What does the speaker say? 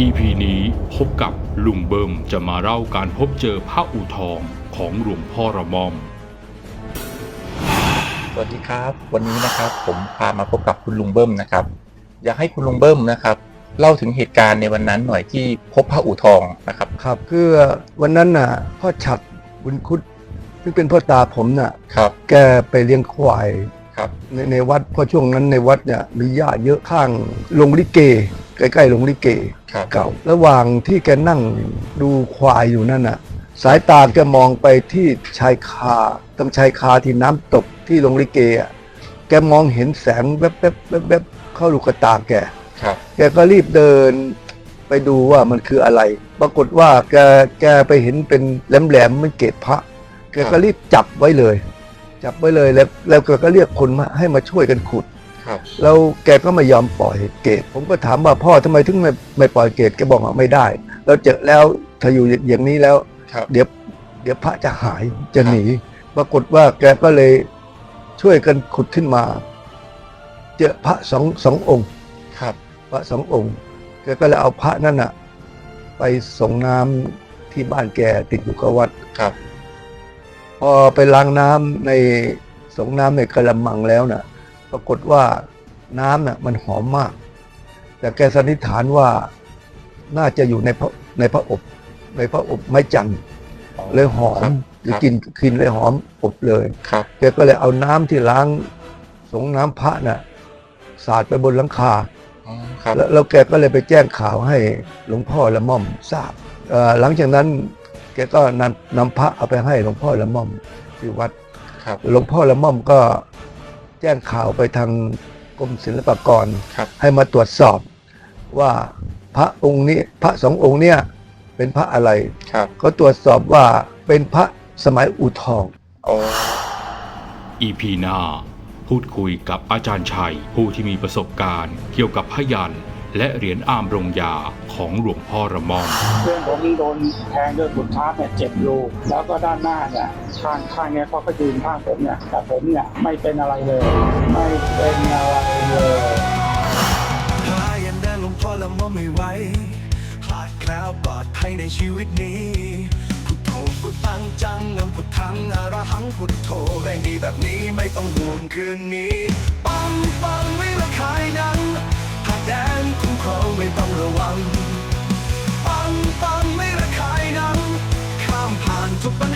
EP นี้พบกับลุงเบิมจะมาเล่าการพบเจอพระอูทองของหลวงพ่อระมอม สวัสดีครับ วันนี้นะครับผมพามาพบกับคุณลุงเบิ้มนะครับ อยากให้คุณลุงเบิ้มนะครับ เล่าถึงเหตุการณ์ในวันนั้นหน่อยที่พบพระอู่ทองนะครับ ครับคือวันนั้นน่ะพ่อฉัดบุญคุดซึ่งเป็นพ่อตาผมน่ะครับ แกไปเลี้ยงควาย ครับในในวัดเพราะช่วงนั้นในวัดเนี่ยมีหญ้าเยอะข้างโรงลิเก ใกล้ๆโรงลิเกครับเก่า ระหว่างที่แกนั่งดูควายอยู่นั่นน่ะ สายตาแกมองไปที่ชายคาตรงชายคาที่น้ำตกที่โรงลิเกอะแกมองเห็นแสงแวบๆแวบๆเข้าลูกตาแก ครับ แกก็รีบเดินไปดูว่ามันคืออะไร ปรากฏว่าแกแกไปเห็นเป็นแหลมๆมันเกศพระ แกก็รีบจับไว้เลย จับไว้เลยแล้วแล้วแกก็เรียกคนมาให้มาช่วยกันขุดครับแล้วแกก็ไม่ยอมปล่อยเกศผมก็ถามว่าพ่อทำไมถึงไม่ไม่ปล่อยเกศแกบอกว่าไม่ได้เราเจอแล้วถ้าอยู่อย่างนี้แล้วครับเดี๋ยวเดี๋ยวพระจะหายจะหนีปรากฏว่าแกก็เลยช่วยกันขุดขึ้นมา เจอพระสองสององค์ ครับ พระสององค์แกก็เลยเอาพระนั่นน่ะไปส่งน้ำที่บ้านแกติดอยู่กับวัดครับ พอไปล้างน้ำในส่งน้ำในกระมังแล้วน่ะ ปรากฏว่าน้ำน่ะมันหอมมาก แต่แกสันนิษฐานว่าน่าจะอยู่ในพระในพระอบ ในพระอบไม้จันทร์เลยหอครัมบหรือกินกินเลยหอมอบเลยครับแกก็เลยเอาน้ำที่ล้างสงน้ำพระน่ะสาดไปบนหลังคาอ๋อครับแล้วแล้วแกก็เลยไปแจ้งข่าวให้หลวงพ่อละม่อมทราบเอ่อหลังจากนั้น แกก็นำนำพระเอาไปให้หลวงพ่อละม่อมที่วัดครับหลวงพ่อละม่อมก็แจ้งข่าวไปทางกรมศิลปากร ครับให้มาตรวจสอบว่าพระองค์นี้พระสององค์เนี่ยเป็นพระอะไร ครับเขาตรวจสอบว่าเป็นพระสมัยอุทอง อ๋อ EP หน้าพูดคุยกับอาจารย์ชัย ผู้ที่มีประสบการณ์ เกี่ยวกับพยัน และเหรียญอามรงยาของหลวงพ่อระมอมเพื่อนผมนี่โดนแทงด้วยบุตรชาร์จเนี่ยเจ็บรูแล้วก็ด้านหน้าเนี่ยข้างข้างเนี้ยเขาก็ยืนข้างผมเนี่ยแต่ผมเนี่ยไม่เป็นอะไรเลย ไม่เป็นอะไรเลยพายันเดินลงพอละมอไม่ไหวพลาดแคล้วปลอดภัยในชีวิตนี้พุทโธพุทธังจังงังพุทธังอรหังพุทโธแรงดีแบบนี้ไม่ต้องห่วงคืนนี้ปังปัง ไม่ต้องระวัง ปังปังไม่ระคายนั้นข้ามผ่านทุกปัญหา